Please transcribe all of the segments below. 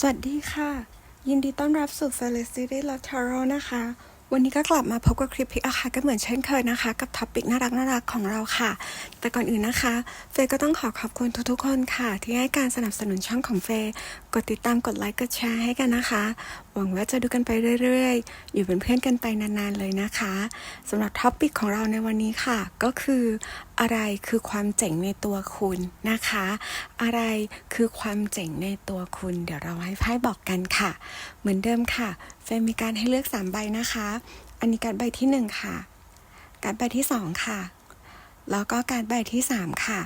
สวัสดีค่ะ ยินดีต้อนรับสู่ Felicity l a t a r o นะคะ วันนี้ก็กลับมาพบกับคลิปพิกอาค่ะก็เหมือนเช่นเคยนะคะ กับท็อปิกน่ารักน่ารักของเราค่ะ แต่ก่อนอื่นนะคะ เฟยก็ต้องขอขอบคุณทุกๆคนค่ะ ที่ให้การสนับสนุนช่องของเฟยกดติดตามกดไลค์กดแชร์ให้กันนะคะ หวังว่าจะดูกันไปเรื่อยๆ อยู่เป็นเพื่อนกันไปนานๆเลยนะคะสำหรับท็อปิกของเราในวันนี้ค่ะ ก็คืออะไรคือความเจ๋งในตัวคุณนะคะ อะไรคือความเจ๋งในตัวคุณ เดี๋ยวเราให้ไพ่บอกกันค่ะ เหมือนเดิมค่ะ เฟรมมีการให้เลือก3ใบนะคะ อันนี้การใบที่ 1 ค่ะ การใบที่ 2 ค่ะ แล้วก็การใบที่ 3 ค่ะ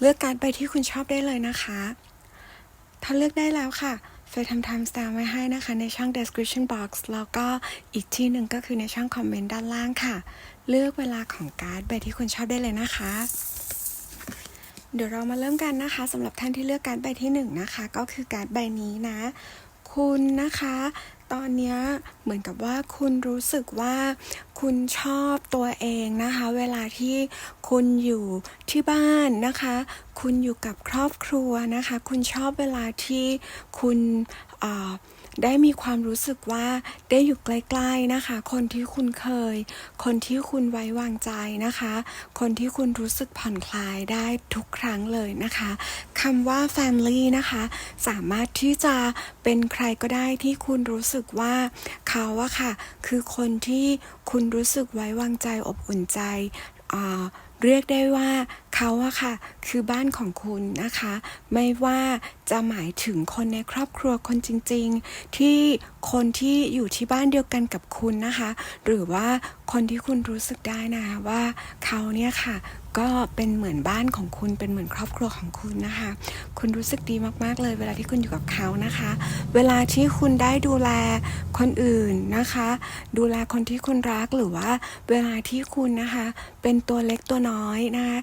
เลือกการใบที่คุณชอบได้เลยนะคะ ถ้าเลือกได้แล้วค่ะ เฟยทำ time stamp ไว้ให้นะคะ ในช่อง description box แล้วก็อีกที่หนึ่งก็คือในช่องคอมเมนต์ด้านล่างค่ะ เลือกเวลาของการ์ดใบที่คุณชอบได้เลยนะคะ เดี๋ยวเรามาเริ่มกันนะคะสำหรับท่านที่เลือกการ์ดใบที่หนึ่งนะคะ ก็คือการ์ดใบนี้นะ คุณนะคะ ตอนนี้เหมือนกับว่าคุณรู้สึกว่าคุณชอบตัวเองนะคะ เวลาที่คุณอยู่ที่บ้านนะคะ คุณอยู่กับครอบครัวนะคะ คุณชอบเวลาที่คุณอ่า ได้มีความรู้สึกว่าได้อยู่ใกล้ๆนะคะ คนที่คุณเคย คนที่คุณไว้วางใจนะคะ คนที่คุณรู้สึกผ่อนคลายได้ทุกครั้งเลยนะคะคำว่า family นะคะ สามารถที่จะเป็นใครก็ได้ที่คุณรู้สึกว่าเขาอะค่ะ คือคนที่คุณรู้สึกไว้วางใจอบอุ่นใจเรียกได้ว่าเขาอะค่ะ คือบ้านของคุณนะคะ ไม่ว่าจะหมายถึงคนในครอบครัวคนจริง ๆ ที่คนที่อยู่ที่บ้านเดียวกันกับคุณนะคะ หรือว่าคนที่คุณรู้สึกได้นะคะว่าเขาเนี่ยค่ะ ก็เป็นเหมือนบ้านของคุณเป็นเหมือนครอบครัวของคุณนะคะ คุณรู้สึกดีมากๆเลย เวลาที่คุณอยู่กับเขานะคะ เวลาที่คุณได้ดูแลคนอื่นนะคะ ดูแลคนที่คุณรักหรือว่า เวลาที่คุณนะคะ เป็นตัวเล็กตัวน้อยนะคะ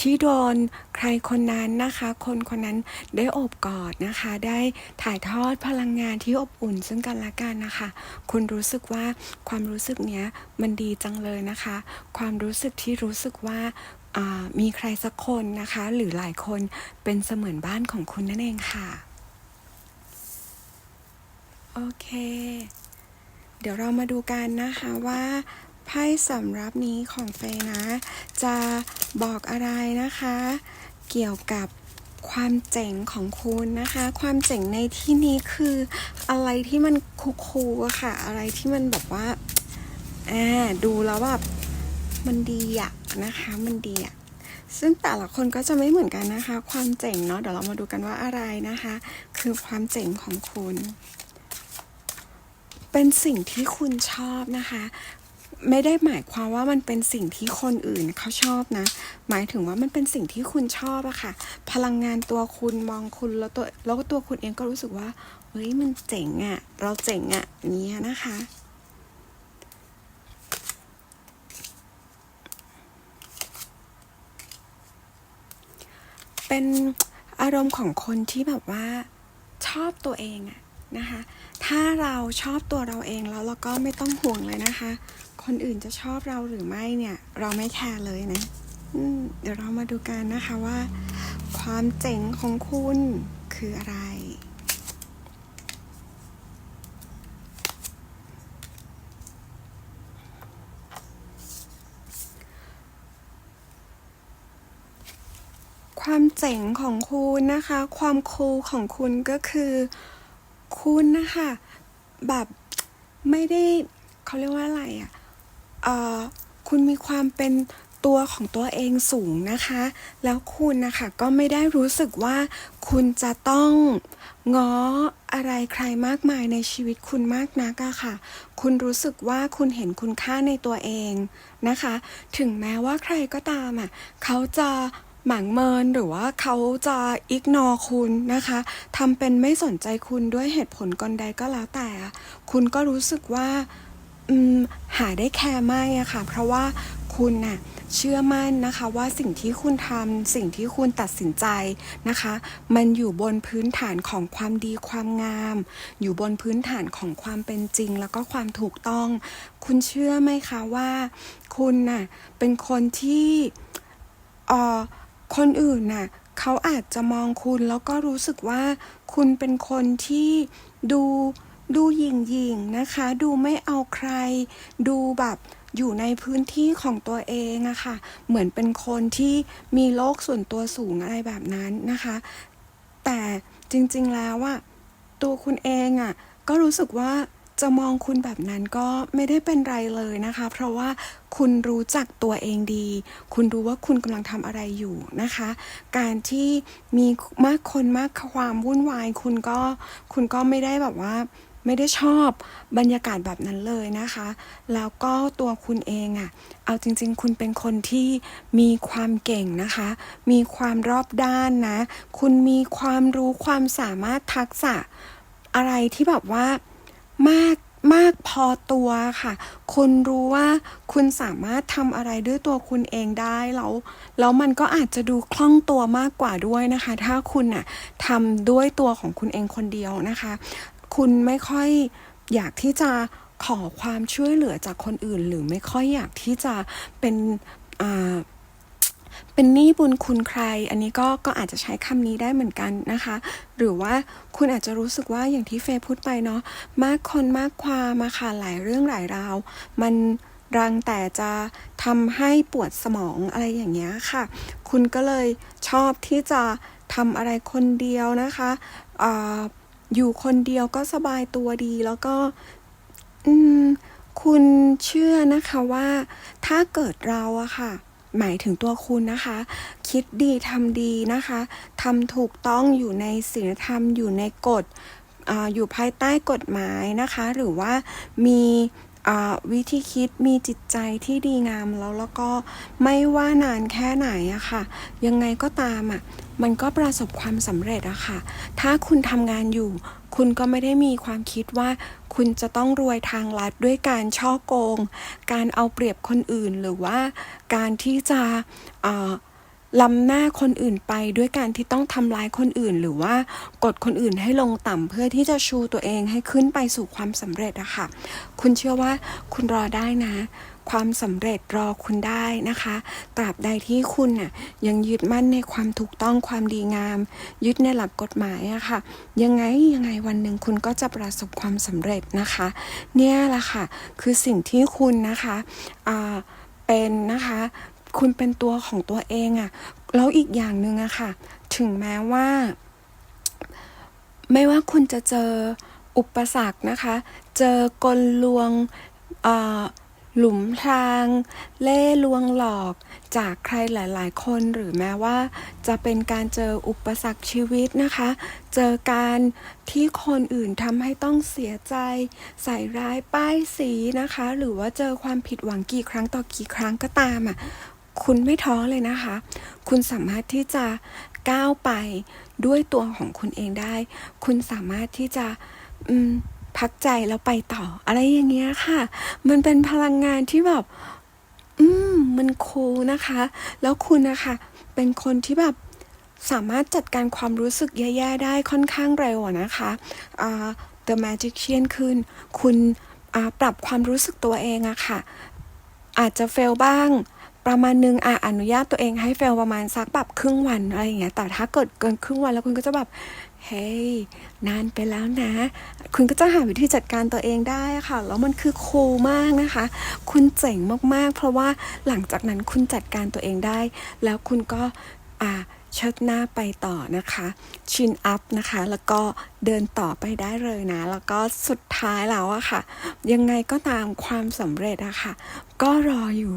ที่โดนใครคนนั้นนะคะ คนคนนั้นได้อบกอดนะคะ ได้ถ่ายทอดพลังงานที่อบอุ่นซึ่งกันและกันนะคะ คุณรู้สึกว่าความรู้สึกเนี้ยมันดีจังเลยนะคะ ความรู้สึกที่รู้สึกว่ามีใครสักคนนะคะ หรือหลายคนเป็นเสมือนบ้านของคุณนั่นเองค่ะ โอเค เดี๋ยวเรามาดูกันนะคะว่า ไพ่สำรับนี้ของเฟยนะ จะบอกอะไรนะคะ เกี่ยวกับความเจ๋งของคุณนะคะ ความเจ๋งในที่นี้คืออะไรที่มันคูลๆอะค่ะ อะไรที่มันแบบว่าอ่าดูแล้วแบบมันดีอะนะคะมันดีอะซึ่งแต่ละคนก็จะไม่เหมือนกันนะคะ ความเจ๋งเนาะเดี๋ยวเรามาดูกันว่าอะไรนะคะ คือความเจ๋งของคุณ เป็นสิ่งที่คุณชอบนะคะ ไม่ได้หมายความว่ามันเป็นสิ่งที่คนอื่นเขาชอบนะ หมายถึงว่ามันเป็นสิ่งที่คุณชอบอะค่ะ พลังงานตัวคุณมองคุณแล้วตัวแล้วก็ตัวคุณเองก็รู้สึกว่า เฮ้ยมันเจ๋งอะเราเจ๋งอะเนี้ยนะคะ เป็นอารมณ์ของคนที่แบบว่าชอบตัวเองอะนะคะ ถ้าเราชอบตัวเราเองแล้วเราก็ไม่ต้องห่วงเลยนะคะ คนอื่นจะชอบเราหรือไม่เนี่ย เราไม่แคร์เลยนะเดี๋ยวเรามาดูกันนะคะว่า ความเจ๋งของคุณคืออะไร ความเจ๋งของคุณนะคะ ความคูลของคุณก็คือคุณนะคะ แบบไม่ได้เขาเรียกว่าอะไรอะ่ะ คุณมีความเป็นตัวของตัวเองสูงนะคะ แล้วคุณนะคะก็ไม่ได้รู้สึกว่าคุณจะต้องง้ออะไรใครมากมายในชีวิตคุณมากนักอะค่ะ คุณรู้สึกว่าคุณเห็นคุณค่าในตัวเองนะคะ ถึงแม้ว่าใครก็ตามอะเขาจะหมางเมินหรือว่าเขาจะอิกนอคุณนะคะทำเป็นไม่สนใจคุณด้วยเหตุผลกลใดก็แล้วแต่ คุณก็รู้สึกว่า หาได้แคร์ไม่อะค่ะ เพราะว่าคุณน่ะเชื่อมั่นนะคะว่าสิ่งที่คุณทำสิ่งที่คุณตัดสินใจนะคะ มันอยู่บนพื้นฐานของความดีความงาม อยู่บนพื้นฐานของความเป็นจริง แล้วก็ความถูกต้อง คุณเชื่อไหมคะว่า คุณน่ะเป็นคนที่เอ่อคนอื่นน่ะเขาอาจจะมองคุณแล้วก็รู้สึกว่าคุณเป็นคนที่ดู ดูหยิ่งหยิ่งนะคะ ดูไม่เอาใคร ดูแบบอยู่ในพื้นที่ของตัวเองอะค่ะ เหมือนเป็นคนที่มีโลกส่วนตัวสูงอะไรแบบนั้นนะคะ แต่จริงๆแล้วอะตัวคุณเองอะก็รู้สึกว่าจะมองคุณแบบนั้นก็ไม่ได้เป็นไรเลยนะคะ เพราะว่าคุณรู้จักตัวเองดี คุณรู้ว่าคุณกำลังทำอะไรอยู่นะคะ การที่มีมากคนมากความวุ่นวาย คุณก็คุณก็ไม่ได้แบบว่า ไม่ได้ชอบบรรยากาศแบบนั้นเลยนะคะ แล้วก็ตัวคุณเองอะ่ะ เอาจริง ๆ คุณเป็นคนที่มีความเก่งนะคะ มีความรอบด้านนะ คุณมีความรู้ความสามารถทักษะอะไรที่แบบว่ามากมากพอตัวค่ะ คุณรู้ว่าคุณสามารถทำอะไรด้วยตัวคุณเองได้แล้วแล้วมันก็อาจจะดูคล่องตัวมากกว่าด้วยนะคะ ถ้าคุณน่ะทำด้วยตัวของคุณเองคนเดียวนะคะ คุณไม่ค่อยอยากที่จะขอความช่วยเหลือจากคนอื่น หรือไม่ค่อยอยากที่จะเป็นเป็นหนี้บุญคุณใคร อันนี้ก็ก็อาจจะใช้คำนี้ได้เหมือนกันนะคะ หรือว่าคุณอาจจะรู้สึกว่าอย่างที่เฟย์พูดไปเนาะมากคนมากความมาค่ะหลายเรื่องหลายราว มันรังแต่จะทำให้ปวดสมองอะไรอย่างเงี้ยค่ะ คุณก็เลยชอบที่จะทำอะไรคนเดียวนะคะ อยู่คนเดียวก็สบายตัวดีแล้วก็ อืม คุณเชื่อนะคะว่า ถ้าเกิดเราอะค่ะ หมายถึงตัวคุณนะคะ คิดดีทำดีนะคะทำถูกต้องอยู่ในศีลธรรมอยู่ในกฎออยู่ภายใต้กฎหมายนะคะ หรือว่ามีวิธีคิดมีจิตใจที่ดีงามแล้วแล้วก็ไม่ว่านานแค่ไหนอะค่ะ ยังไงก็ตามอะ มันก็ประสบความสำเร็จอะค่ะ ถ้าคุณทำงานอยู่ คุณก็ไม่ได้มีความคิดว่า คุณจะต้องรวยทางลัดด้วยการช่อโกง การเอาเปรียบคนอื่นหรือว่า การที่จะล้ำหน้าคนอื่นไปด้วยการที่ต้องทำร้ายคนอื่น หรือว่ากดคนอื่นให้ลงต่ำเพื่อที่จะชูตัวเองให้ขึ้นไปสู่ความสำเร็จอะค่ะ คุณเชื่อว่าคุณรอได้นะ ความสำเร็จรอคุณได้นะคะ ตราบใดที่คุณน่ะยังยึดมั่นในความถูกต้องความดีงาม ยึดในหลักกฎหมายอะค่ะ ยังไงยังไงวันหนึ่งคุณก็จะประสบความสำเร็จนะคะ เนี่ยแหละค่ะ คือสิ่งที่คุณนะคะอ่าเป็นนะคะ คุณเป็นตัวของตัวเองอะแล้วอีกอย่างหนึ่งอะค่ะ ถึงแม้ว่า ไม่ว่าคุณจะเจออุปสรรคนะคะ เจอกลลวงเอ่อ หลุมพราง เล่ห์ลวงหลอก จากใครหลาย ๆ คนหรือแม้ว่า จะเป็นการเจออุปสรรคชีวิตนะคะ เจอการที่คนอื่นทำให้ต้องเสียใจ ใส่ร้ายป้ายสีนะคะ หรือว่าเจอความผิดหวังกี่ครั้งต่อกี่ครั้งก็ตามอะคุณไม่ท้อเลยนะคะ คุณสามารถที่จะก้าวไปด้วยตัวของคุณเองได้ คุณสามารถที่จะ อืม พักใจแล้วไปต่อ อะไรอย่างเงี้ยค่ะ มันเป็นพลังงานที่แบบ อืม มันคูลนะคะ แล้วคุณนะคะ เป็นคนที่แบบสามารถจัดการความรู้สึกแย่ๆได้ค่อนข้างเร็วนะคะอ่า The Magician ขึ้นคุณอ่าปรับความรู้สึกตัวเองอะค่ะ อาจจะเฟลบ้างประมาณนึงอะอนุญาตตัวเองให้เฟลประมาณสักแบบครึ่งวันอะไรอย่างเงี้ยแต่ถ้าเกิดเกินครึ่งวันแล้วคุณก็จะแบบ เฮ้ยนานไปแล้วนะ คุณก็จะหาวิธีจัดการตัวเองได้ค่ะ แล้วมันคือคูลมากนะคะ คุณเจ๋งมากๆ เพราะว่าหลังจากนั้นคุณจัดการตัวเองได้ แล้วคุณก็อ่าเชิดหน้าไปต่อนะคะ ชินอัพนะคะ แล้วก็เดินต่อไปได้เลยนะ แล้วก็สุดท้ายแล้วอะค่ะ ยังไงก็ตามความสำเร็จอะค่ะ ก็รออยู่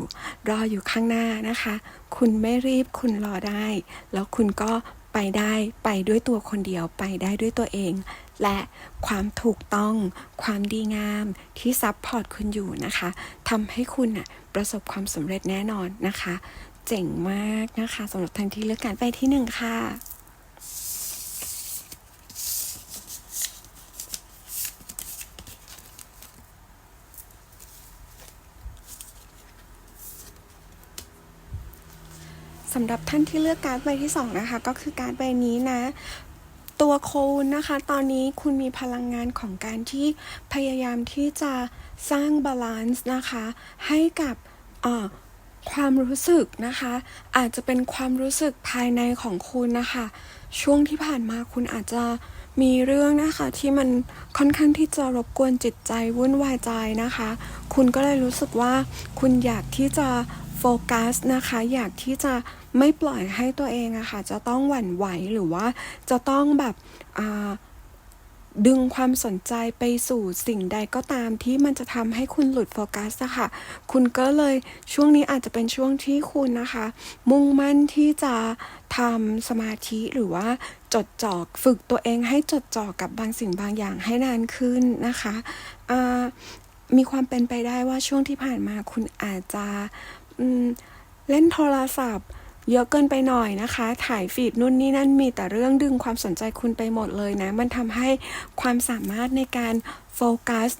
รออยู่ข้างหน้านะคะ คุณไม่รีบคุณรอได้ แล้วคุณก็ ไปได้ไปด้วยตัวคนเดียวไปได้ด้วยตัวเอง และความถูกต้อง ความดีงามที่ซับพอร์ตคุณอยู่นะคะทำให้คุณน่ะประสบความสำเร็จแน่นอนนะคะ เจ๋งมากนะคะสำหรับทันที่เลือกการไปที่หนึ่งค่ะ สำหรับท่านที่เลือกการ์ดใบที่สองนะคะ ก็คือการ์ดใบนี้นะ ตัวคุณนะคะ ตอนนี้คุณมีพลังงานของการที่พยายามที่จะสร้างบาลานซ์นะคะ ให้กับความรู้สึกนะคะ อาจจะเป็นความรู้สึกภายในของคุณนะคะ ช่วงที่ผ่านมาคุณอาจจะมีเรื่องนะคะที่มันค่อนข้างที่จะรบกวนจิตใจวุ่นวายใจนะคะ คุณก็เลยรู้สึกว่าคุณอยากที่จะโฟกัสนะคะ อยากที่จะ ไม่ปล่อยให้ตัวเองอะค่ะ จะต้องหวั่นไหวหรือว่าจะต้องแบบดึงความสนใจไปสู่สิ่งใดก็ตามที่มันจะทำให้คุณหลุดโฟกัสอะค่ะ คุณก็เลยช่วงนี้อาจจะเป็นช่วงที่คุณนะคะ มุ่งมั่นที่จะทำสมาธิหรือว่าจดจ่อฝึกตัวเองให้จดจ่อกับบางสิ่งบางอย่างให้นานขึ้นนะคะมีความเป็นไปได้ว่าช่วงที่ผ่านมาคุณอาจจะเล่นโทรศัพท์ เยอะเกินไปหน่อยนะคะ ถ่ายฟีดนู่นนี่นั่นมีแต่เรื่องดึงความสนใจคุณไปหมดเลยนะ มันทำให้ความสามารถในการโฟกัส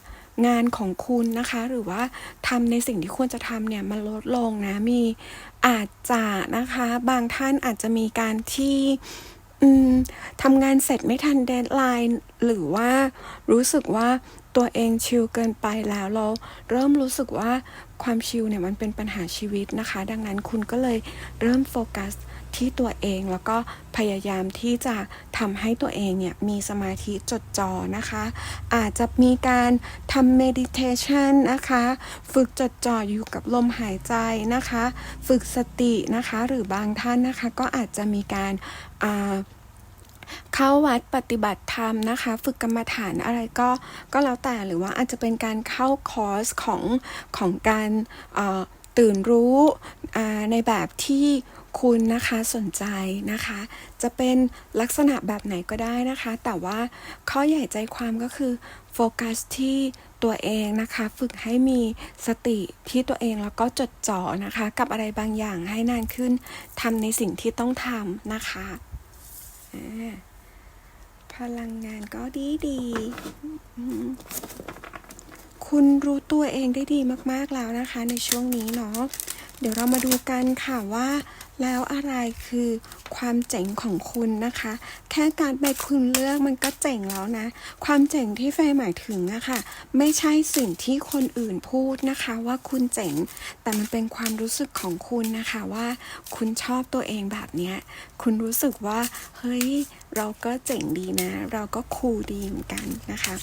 งานของคุณนะคะ หรือว่าทำในสิ่งที่ควรจะทำเนี่ยมันลดลงนะ มีอาจจะนะคะ บางท่านอาจจะมีการที่ทำงานเสร็จไม่ทันเดดไลน์หรือว่ารู้สึกว่าตัวเองชิลเกินไปแล้วเราเริ่มรู้สึกว่า ความชิลเนี่ยมันเป็นปัญหาชีวิตนะคะ ดังนั้นคุณก็เลยเริ่มโฟกัสที่ตัวเองแล้วก็พยายามที่จะทำให้ตัวเองเนี่ยมีสมาธิจดจ่อนะคะ อาจจะมีการทำ meditation นะคะ ฝึกจดจ่ออยู่กับลมหายใจนะคะ ฝึกสตินะคะ หรือบางท่านนะคะก็อาจจะมีการอ่า เข้าวัดปฏิบัติธรรมนะคะ ฝึกกรรมฐานอะไรก็ก็แล้วแต่หรือว่าอาจจะเป็นการเข้าคอร์สของของการตื่นรู้ในแบบที่คุณนะคะสนใจนะคะ จะเป็นลักษณะแบบไหนก็ได้นะคะ แต่ว่าข้อใหญ่ใจความก็คือโฟกัสที่ตัวเองนะคะ ฝึกให้มีสติที่ตัวเองแล้วก็จดจ่อนะคะ กับอะไรบางอย่างให้นานขึ้นทำในสิ่งที่ต้องทำนะคะ พลังงานก็ดีดี คุณรู้ตัวเองได้ดีมากๆแล้วนะคะ ในช่วงนี้เนาะ เดี๋ยวเรามาดูกันค่ะว่าแล้วอะไรคือความเจ๋งของคุณนะคะ แค่การไปคุณเลือกมันก็เจ๋งแล้วนะ ความเจ๋งที่เฟยหมายถึงนะคะไม่ใช่สิ่งที่คนอื่นพูดนะคะ ว่าคุณเจ๋ง แต่มันเป็นความรู้สึกของคุณนะคะว่าคุณชอบตัวเองแบบเนี้ยคุณรู้สึกว่าเฮ้ยเราก็เจ๋งดีนะ เราก็คูลดีเหมือนกันนะคะ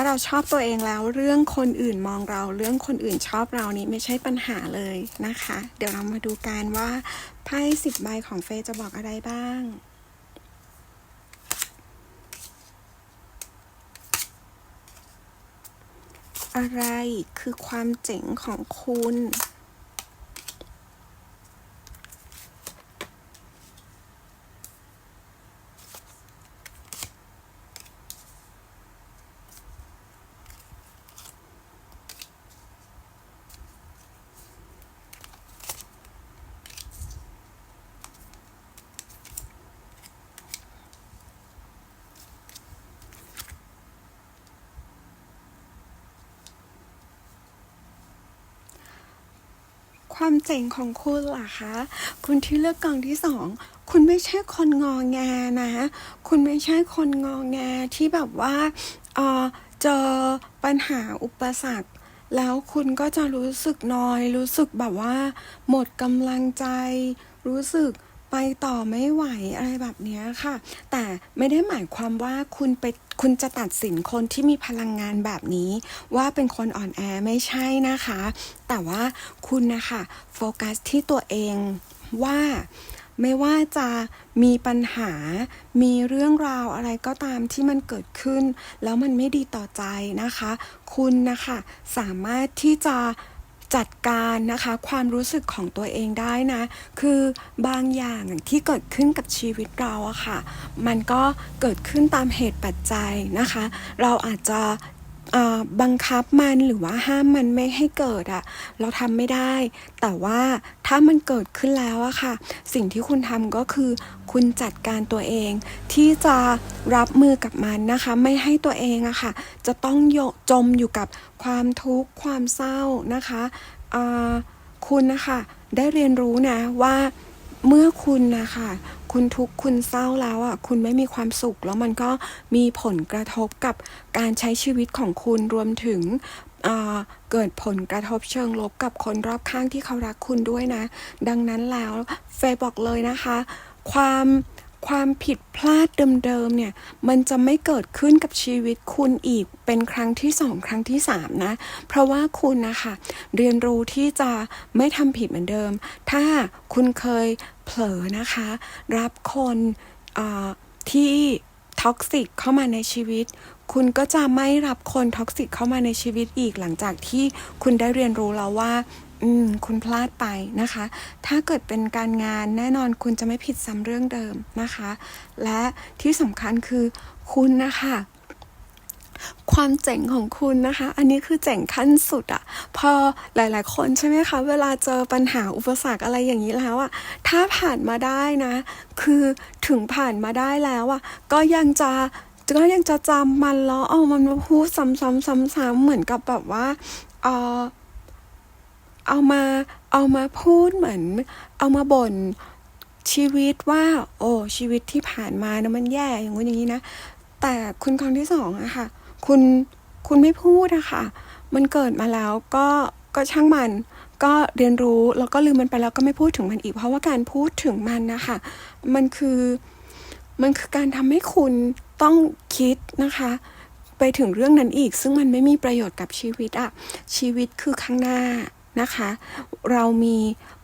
ถ้าเราชอบตัวเองแล้วเรื่องคนอื่นมองเรา เรื่องคนอื่นชอบเรานี้ไม่ใช่ปัญหาเลยนะคะ เดี๋ยวเรามาดูกันว่าไพ่สิบใบของเฟยจะบอกอะไรบ้างอะไรคือความเจ๋งของคุณ เจ๋งของคุณล่ะคะ คุณที่เลือกกองที่สองคุณไม่ใช่คนงอแงนะ คุณไม่ใช่คนงอแงที่แบบว่าเออเจอปัญหาอุปสรรคแล้วคุณก็จะรู้สึกนอย รู้สึกแบบว่า หมดกำลังใจ รู้สึก ไปต่อไม่ไหวอะไรแบบนี้ค่ะ แต่ไม่ได้หมายความว่าคุณไปคุณจะตัดสินคนที่มีพลังงานแบบนี้ ว่าเป็นคนอ่อนแอไม่ใช่นะคะ แต่ว่าคุณนะคะโฟกัสที่ตัวเองว่าไม่ว่าจะมีปัญหา มีเรื่องราวอะไรก็ตามที่มันเกิดขึ้น แล้วมันไม่ดีต่อใจนะคะ คุณนะคะสามารถที่จะ จัดการนะคะความรู้สึกของตัวเองได้นะ คือบางอย่างที่เกิดขึ้นกับชีวิตเราอะค่ะ มันก็เกิดขึ้นตามเหตุปัจจัยนะคะ เราอาจจะ บังคับมันหรือว่าห้ามมันไม่ให้เกิดอะเราทำไม่ได้ แต่ว่าถ้ามันเกิดขึ้นแล้วอะค่ะ สิ่งที่คุณทำก็คือคุณจัดการตัวเอง ที่จะรับมือกับมันนะคะ ไม่ให้ตัวเองอะค่ะ จะต้องโยจมอยู่กับความทุกข์ความเศร้านะคะคุณนะคะได้เรียนรู้นะว่าเมื่อคุณนะคะ คุณทุกข์คุณเศร้าแล้วอะคุณไม่มีความสุข แล้วมันก็มีผลกระทบกับการใช้ชีวิตของคุณรวมถึงเกิดผลกระทบเชิงลบกับคนรอบข้างที่เขารักคุณด้วยนะ ดังนั้นแล้วเฟย์บอกเลยนะคะ ความ ความผิดพลาดเดิมๆเนี่ย มันจะไม่เกิดขึ้นกับชีวิตคุณอีกเป็นครั้งที่สองครั้งที่สามนะ เพราะว่าคุณนะคะเรียนรู้ที่จะไม่ทำผิดเหมือนเดิม ถ้าคุณเคยเผลอนะคะ รับคนที่ท็อกซิกเข้ามาในชีวิต คุณก็จะไม่รับคนท็อกซิกเข้ามาในชีวิตอีกหลังจากที่คุณได้เรียนรู้แล้วว่า อืมคุณพลาดไปนะคะ ถ้าเกิดเป็นการงานแน่นอนคุณจะไม่ผิดซ้ำเรื่องเดิมนะคะ และที่สำคัญคือคุณนะคะความเจ๋งของคุณนะคะ อันนี้คือเจ๋งขั้นสุดอะพอหลาย ๆ คนใช่ไหมคะ เวลาเจอปัญหาอุปสรรคอะไรอย่างนี้แล้วอะถ้าผ่านมาได้นะ คือถึงผ่านมาได้แล้วอะก็ยังจะก็ยังจะจำมันแล้วเอามันมาพูดซ้ำๆๆๆเหมือนกับแบบว่าเออ เอามาเอามาพูดเหมือน เอามาบ่นชีวิตว่า โอ้ชีวิตที่ผ่านมานะมันแย่อย่างงู้นอย่างนี้นะ แต่คุณครั้งที่สองอะค่ะ คุณคุณไม่พูดอะค่ะ มันเกิดมาแล้วก็ก็ช่างมันก็เรียนรู้แล้วก็ลืมมันไปแล้วก็ไม่พูดถึงมันอีก เพราะว่าการพูดถึงมันนะคะมันคือมันคือการทำให้คุณต้องคิดนะคะ ไปถึงเรื่องนั้นอีก ซึ่งมันไม่มีประโยชน์กับชีวิตอะชีวิตคือข้างหน้า นะคะ เรามี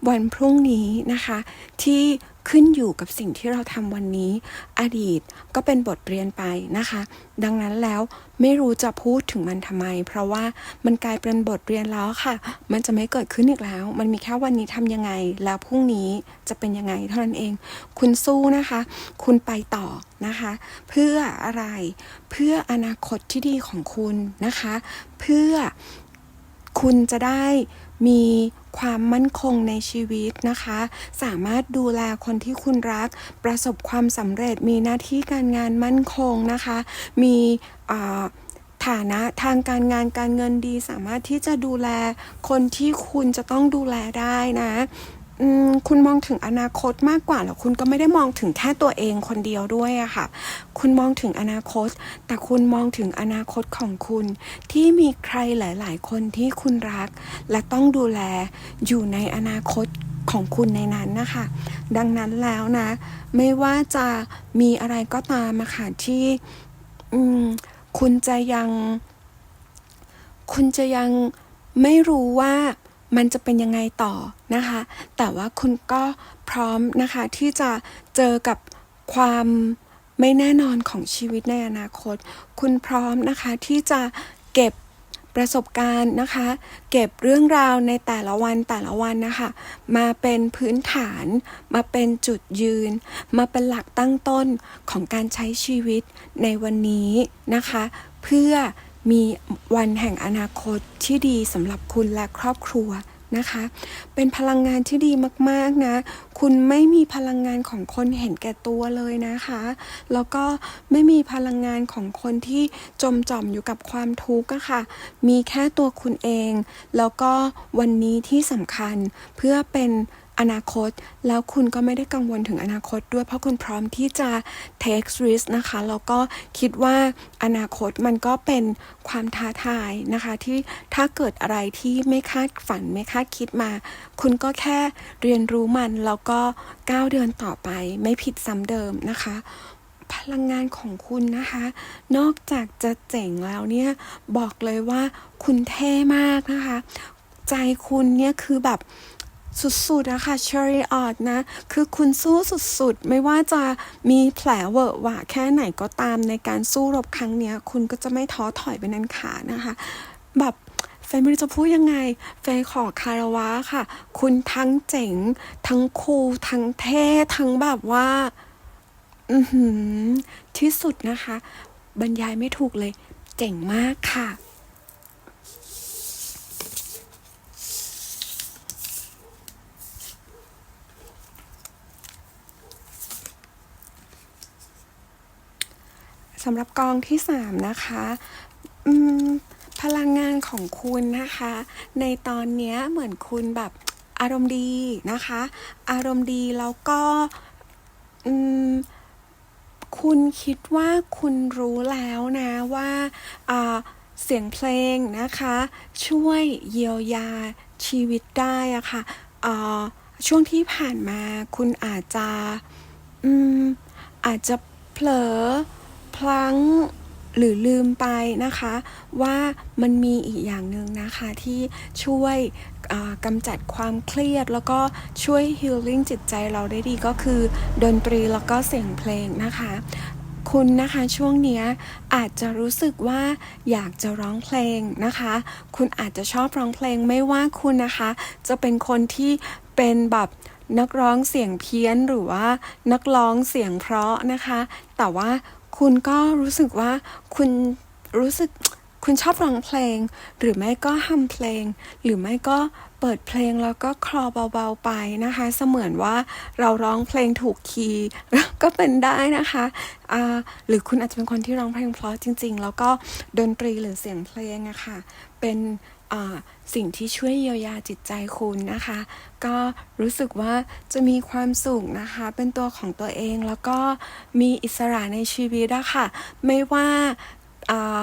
วันพรุ่งนี้นะคะ ที่ขึ้นอยู่กับสิ่งที่เราทำวันนี้ อดีตก็เป็นบทเรียนไปนะคะ ดังนั้นแล้วไม่รู้จะพูดถึงมันทำไม เพราะว่ามันกลายเป็นบทเรียนแล้วค่ะ มันจะไม่เกิดขึ้นอีกแล้ว มันมีแค่วันนี้ทำยังไง แล้วพรุ่งนี้จะเป็นยังไงเท่านั้นเอง คุณสู้นะคะ คุณไปต่อนะคะ เพื่ออะไร เพื่ออนาคตที่ดีของคุณนะคะ เพื่อคุณจะได้ มีความมั่นคงในชีวิตนะคะ สามารถดูแลคนที่คุณรัก ประสบความสำเร็จมีหน้าที่การงานมั่นคงนะคะ มีฐานะทางการงานการเงินดี สามารถที่จะดูแลคนที่คุณจะต้องดูแลได้นะ อืมคุณมองถึงอนาคตมากกว่าแล้วคุณก็ไม่ได้มองถึงแค่ตัวเองคนเดียวด้วยอะค่ะ คุณมองถึงอนาคต แต่คุณมองถึงอนาคตของคุณ ที่มีใครหลาย ๆ คนที่คุณรัก และต้องดูแลอยู่ในอนาคตของคุณในนั้นนะคะ ดังนั้นแล้วนะ ไม่ว่าจะมีอะไรก็ตามอะค่ะที่คุณจะยัง คุณจะยังไม่รู้ว่า มันจะเป็นยังไงต่อนะคะ แต่ว่าคุณก็พร้อมนะคะที่จะเจอกับความไม่แน่นอนของชีวิตในอนาคต คุณพร้อมนะคะที่จะเก็บประสบการณ์นะคะ เก็บเรื่องราวในแต่ละวันแต่ละวันนะคะ มาเป็นพื้นฐาน มาเป็นจุดยืน มาเป็นหลักตั้งต้นของการใช้ชีวิตในวันนี้นะคะ เพื่อ มีวันแห่งอนาคตที่ดีสำหรับคุณและครอบครัวนะคะ เป็นพลังงานที่ดีมากๆนะ คุณไม่มีพลังงานของคนเห็นแก่ตัวเลยนะคะ แล้วก็ไม่มีพลังงานของคนที่จมจ่อมอยู่กับความทุกข์ะค่ะ มีแค่ตัวคุณเอง แล้วก็วันนี้ที่สำคัญเพื่อเป็น อนาคต แล้วคุณก็ไม่ได้กังวลถึงอนาคตด้วยเพราะคุณพร้อมที่จะ take risk นะคะแล้วก็คิดว่าอนาคตมันก็เป็นความท้าทายนะคะ ที่ถ้าเกิดอะไรที่ไม่คาดฝันไม่คาดคิดมา คุณก็แค่เรียนรู้มันแล้วก็ก้าวเดินต่อไป ไม่ผิดซ้ำเดิมนะคะพลังงานของคุณนะคะ นอกจากจะเจ๋งแล้วเนี่ย บอกเลยว่าคุณเท่มากนะคะ ใจคุณเนี่ยคือแบบ สุดๆอะค่ะเชอรี่ออดนะ คือคุณสู้สุดๆ ไม่ว่าจะมีแผลเวอะหวะแค่ไหนก็ตามในการสู้รบครั้งเนี้ย คุณก็จะไม่ท้อถอยไปนั้นขานะคะ แบบเฟย์ไม่รู้จะพูดยังไง เฟย์ขอคารวะค่ะ คุณทั้งเจ๋ง ทั้งคูลทั้งเท่ ทั้งแบบว่า อือหือ ที่สุดนะคะ บรรยายไม่ถูกเลย เจ๋งมากค่ะ สำหรับกองที่สามนะคะพลังงานของคุณนะคะ ในตอนนี้เหมือนคุณแบบอารมณ์ดีนะคะ อารมณ์ดีแล้วก็คุณคิดว่าคุณรู้แล้วนะว่าเสียงเพลงนะคะ ช่วยเยียวยาชีวิตได้อะค่ะเอ่อช่วงที่ผ่านมาคุณอาจจะอาจจะเผลอ พลั้งหรือลืมไปนะคะว่ามันมีอีกอย่างหนึ่งนะคะที่ช่วยกำจัดความเครียด แล้วก็ช่วยฮีลลิ่งจิตใจเราได้ดีก็คือดนตรีแล้วก็เสียงเพลงนะคะ คุณนะคะช่วงนี้อาจจะรู้สึกว่าอยากจะร้องเพลงนะคะ คุณอาจจะชอบร้องเพลงไม่ว่าคุณนะคะ จะเป็นคนที่เป็นแบบนักร้องเสียงเพี้ยนหรือว่านักร้องเสียงเพราะนะคะ แต่ว่า คุณก็รู้สึกว่าคุณรู้สึกคุณชอบร้องเพลง หรือไม่ก็ฮัมเพลง หรือไม่ก็เปิดเพลงแล้วก็คลอเบาๆไปนะคะ เสมือนว่าเราร้องเพลงถูกคีย์ก็เป็นได้นะคะอ่าหรือคุณอาจจะเป็นคนที่ร้องเพลงเพราะจริง ๆ แล้วก็ดนตรีหรือเสียงเพลงอะค่ะเป็น สิ่งที่ช่วยเยียวยาจิตใจคุณนะคะ ก็รู้สึกว่าจะมีความสุขนะคะ เป็นตัวของตัวเองแล้วก็มีอิสระในชีวิตอะค่ะ ไม่ว่าอ่า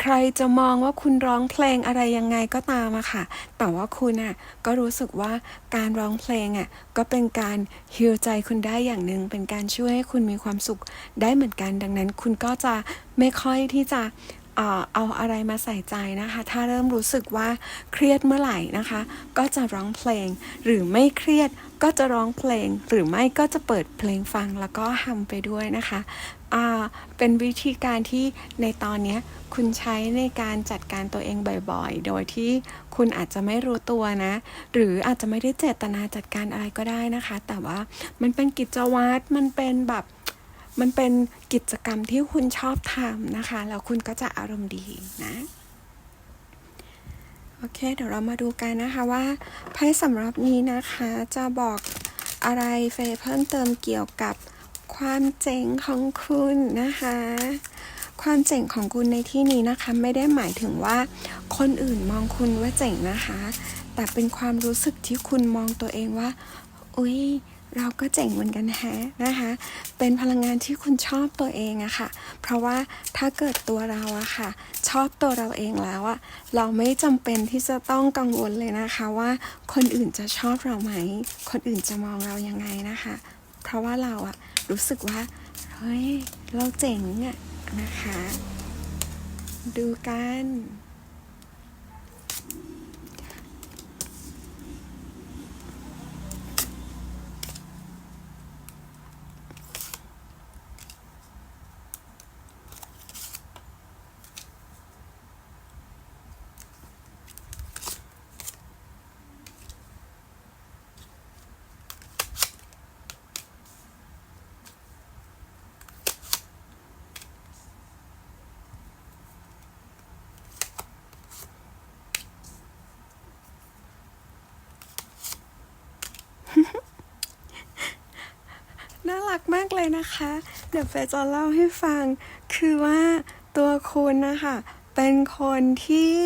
ใครจะมองว่าคุณร้องเพลงอะไรยังไงก็ตามอะค่ะ แต่ว่าคุณอะก็รู้สึกว่าการร้องเพลงอะก็เป็นการฮิลใจคุณได้อย่างหนึ่งเป็นการช่วยให้คุณมีความสุขได้เหมือนกัน ดังนั้นคุณก็จะไม่ค่อยที่จะ เอาอะไรมาใส่ใจนะคะ ถ้าเริ่มรู้สึกว่าเครียดเมื่อไหร่นะคะ ก็จะร้องเพลง หรือไม่เครียดก็จะร้องเพลง หรือไม่ก็จะเปิดเพลงฟังแล้วก็ฮัมไปด้วยนะคะเป็นวิธีการที่ในตอนนี้คุณใช้ในการจัดการตัวเองบ่อยๆ โดยที่คุณอาจจะไม่รู้ตัวนะ หรืออาจจะไม่ได้เจตนาจัดการอะไรก็ได้นะคะ แต่ว่ามันเป็นกิจวัตรมันเป็นแบบ มันเป็นกิจกรรมที่คุณชอบทำนะคะ แล้วคุณก็จะอารมณ์ดีนะโอเค เดี๋ยวเรามาดูกันนะคะว่าไพ่สำหรับนี้นะคะจะบอกอะไรเฟยเพิ่มเติมเกี่ยวกับความเจ๋งของคุณนะคะ ความเจ๋งของคุณในที่นี้นะคะ ไม่ได้หมายถึงว่าคนอื่นมองคุณว่าเจ๋งนะคะ แต่เป็นความรู้สึกที่คุณมองตัวเองว่า อุ๊ย เราก็เจ๋งเหมือนกันแฮะนะคะ เป็นพลังงานที่คุณชอบตัวเองอะค่ะ เพราะว่าถ้าเกิดตัวเราอะค่ะ ชอบตัวเราเองแล้วอะเราไม่จำเป็นที่จะต้องกังวลเลยนะคะ ว่าคนอื่นจะชอบเราไหม คนอื่นจะมองเรายังไงนะคะ เพราะว่าเราอะรู้สึกว่าเฮ้ยเราเจ๋งอะนะคะ ดูกัน น่ารักมากเลยนะคะ เดี๋ยวเฟยจะเล่าให้ฟัง คือว่าตัวคุณนะคะ เป็นคนที่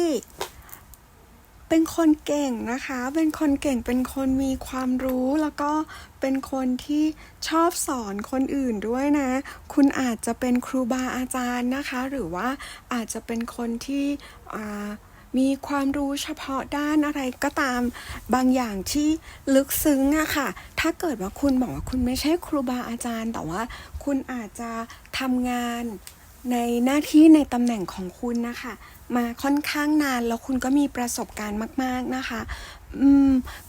เป็นคนเก่งนะคะ เป็นคนเก่ง เป็นคนมีความรู้ แล้วก็เป็นคนที่ชอบสอนคนอื่นด้วยนะ คุณอาจจะเป็นครูบาอาจารย์นะคะ หรือว่าอาจจะเป็นคนที่อ่า มีความรู้เฉพาะด้านอะไรก็ตามบางอย่างที่ลึกซึ้งอะค่ะ ถ้าเกิดว่าคุณบอกว่าคุณไม่ใช่ครูบาอาจารย์ แต่ว่าคุณอาจจะทำงานในหน้าที่ในตำแหน่งของคุณนะคะ มาค่อนข้างนานแล้วคุณก็มีประสบการณ์มาก ๆนะคะ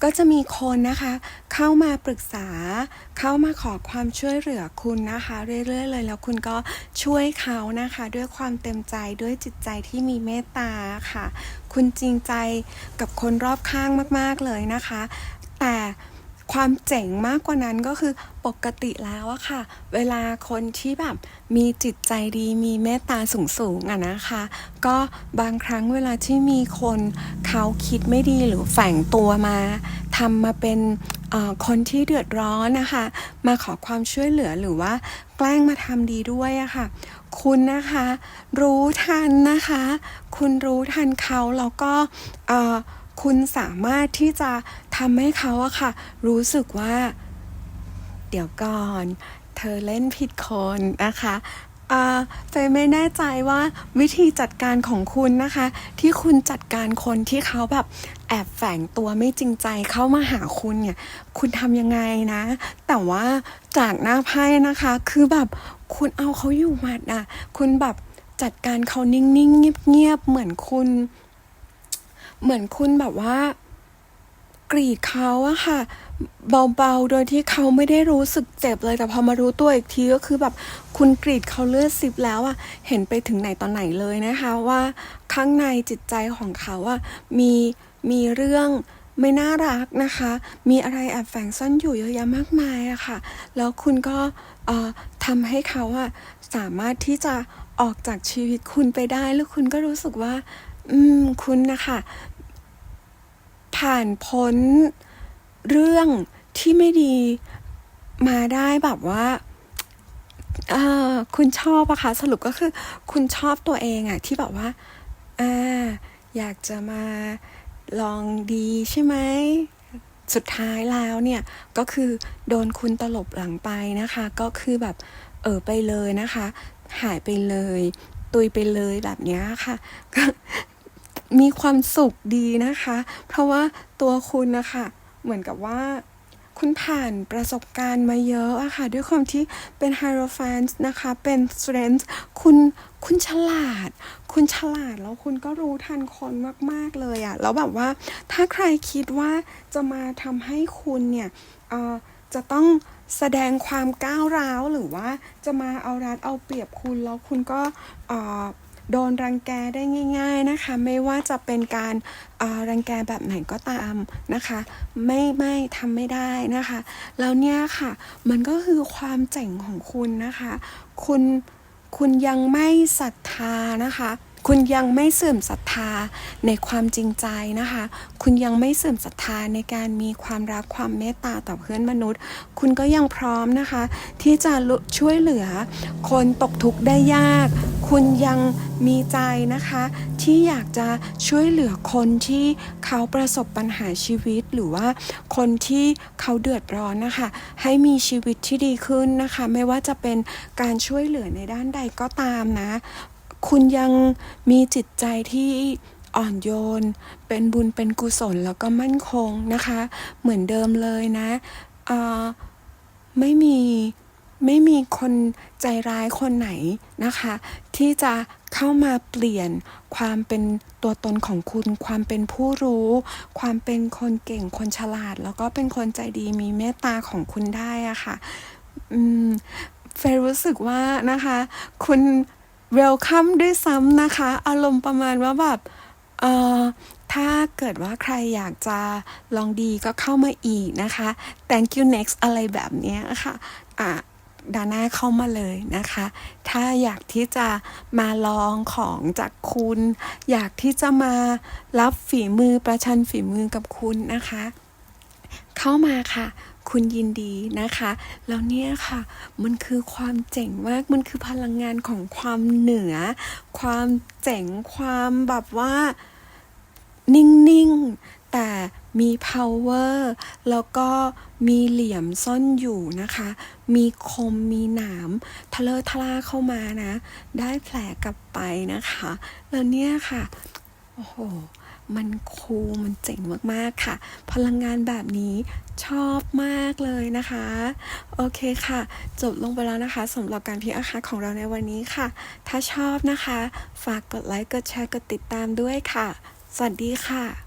ก็จะมีคนนะคะ เข้ามาปรึกษา เข้ามาขอความช่วยเหลือคุณนะคะ เรื่อยๆเลยแล้วคุณก็ช่วยเขานะคะ ด้วยความเต็มใจด้วยจิตใจที่มีเมตตาค่ะ คุณจริงใจกับคนรอบข้างมาก ๆเลยนะคะ แต่ ความเจ๋งมากกว่านั้นก็คือปกติแล้วอะค่ะ เวลาคนที่แบบมีจิตใจดีมีเมตตาสูงๆอะนะคะ ก็บางครั้งเวลาที่มีคนเขาคิดไม่ดีหรือแฝงตัวมาทำมาเป็นคนที่เดือดร้อนนะคะ มาขอความช่วยเหลือหรือว่าแกล้งมาทำดีด้วยอะค่ะ คุณนะคะ รู้ทันนะคะ คุณรู้ทันเขาแล้วก็ คุณสามารถที่จะทำให้เขาอะค่ะ รู้สึกว่า เดี๋ยวก่อน เธอเล่นผิดคนนะคะเฟยไม่แน่ใจว่าวิธีจัดการของคุณนะคะ ที่คุณจัดการคนที่เขาแบบแอบแฝงตัวไม่จริงใจเข้ามาหาคุณเนี่ย คุณทำยังไงนะ แต่ว่าจากหน้าไพ่นะคะ คือแบบคุณเอาเขาอยู่หมัดอะ คุณแบบจัดการเขานิ่งๆเงียบๆเหมือนคุณ เหมือนคุณแบบว่ากรีดเขาอะค่ะ เบาๆ โดยที่เขาไม่ได้รู้สึกเจ็บเลย แต่พอมารู้ตัวอีกทีก็คือแบบคุณกรีดเขาเลือดซิบแล้วอะเห็นไปถึงไหนตอนไหนเลยนะคะ ว่าข้างในจิตใจของเขาอะมีมีเรื่องไม่น่ารักนะคะ มีอะไรแอบแฝงซ่อนอยู่เยอะแยะมากมายอะค่ะ แล้วคุณก็เอ่อทำให้เขาอะสามารถที่จะออกจากชีวิตคุณไปได้ แล้วคุณก็รู้สึกว่า อืม คุณนะคะ ผ่านพ้นเรื่องที่ไม่ดีมาได้แบบว่าเออคุณชอบอะคะสรุปก็คือ คุณชอบตัวเองอะที่แบบว่าอ่าอยากจะมาลองดีใช่ไหมสุดท้ายแล้วเนี่ยก็คือโดนคุณตลบหลังไปนะคะ ก็คือแบบเออไปเลยนะคะ หายไปเลย ตุยไปเลยแบบเนี้ยค่ะก็ มีความสุขดีนะคะ เพราะว่าตัวคุณนะคะเหมือนกับว่าคุณผ่านประสบการณ์มาเยอะอะค่ะ ด้วยความที่เป็น Hierophant นะคะ เป็น Strength คุณคุณฉลาด คุณฉลาดแล้วคุณก็รู้ทันคนมาก ๆ เลยอะแล้วแบบว่าถ้าใครคิดว่าจะมาทำให้คุณเนี่ยจะต้องแสดงความก้าวร้าวหรือว่าจะมาเอารัดเอาเปรียบคุณแล้วคุณก็ โดนรังแกได้ง่าย ๆนะคะ ไม่ว่าจะเป็นการารังแกแบบไหนก็ตามนะคะ ไม่ไม่ทำไม่ได้นะคะ แล้วเนี่ยค่ะ มันก็คือความเจ๋งของคุณนะคะ คุณคุณยังไม่ศรัทธานะคะ คุณยังไม่เสื่อมศรัทธาในความจริงใจนะคะ คุณยังไม่เสื่อมศรัทธาในการมีความรักความเมตตาต่อเพื่อนมนุษย์ คุณก็ยังพร้อมนะคะ ที่จะช่วยเหลือ คนตกทุกข์ได้ยาก คุณยังมีใจนะคะ ที่อยากจะช่วยเหลือคนที่เขาประสบปัญหาชีวิตหรือว่าคนที่เขาเดือดร้อนนะคะ ให้มีชีวิตที่ดีขึ้นนะคะ ไม่ว่าจะเป็นการช่วยเหลือในด้านใดก็ตามนะ คุณยังมีจิตใจที่อ่อนโยน เป็นบุญเป็นกุศลแล้วก็มั่นคงนะคะ เหมือนเดิมเลยนะไม่มีไม่มีคนใจร้ายคนไหนนะคะ ที่จะเข้ามาเปลี่ยนความเป็นตัวตนของคุณ ความเป็นผู้รู้ ความเป็นคนเก่งคนฉลาด แล้วก็เป็นคนใจดีมีเมตตาของคุณได้อะค่ะ อืมเฟยรู้สึกว่านะคะ คุณ เวลคัมด้วยซ้ำนะคะ อารมณ์ประมาณว่าแบบเออถ้าเกิดว่าใครอยากจะลองดีก็เข้ามาอีกนะคะ thank you next อะไรแบบนี้ค่ะอะดาน่าเข้ามาเลยนะคะ ถ้าอยากที่จะมาลองของจากคุณ อยากที่จะมารับฝีมือประชันฝีมือกับคุณนะคะ เข้ามาค่ะ คุณยินดีนะคะ แล้วเนี่ยค่ะ มันคือความเจ๋งมาก มันคือพลังงานของความเหนือ ความเจ๋ง ความแบบว่านิ่ง ๆ แต่มี power แล้วก็มีเหลี่ยมซ่อนอยู่นะคะ มีคม มีหนามทะเลอะทะล่าเข้ามานะ ได้แผลกลับไปนะคะ แล้วเนี่ยค่ะ โอ้โห มันคูลมันเจ๋งมาก ๆ ค่ะ พลังงานแบบนี้ ชอบมากเลยนะคะ โอเคค่ะ จบลงไปแล้วนะคะสำหรับการพิอาคาของเราในวันนี้ค่ะ ถ้าชอบนะคะ ฝากกดไลค์ กดแชร์ กดติดตามด้วยค่ะ สวัสดีค่ะ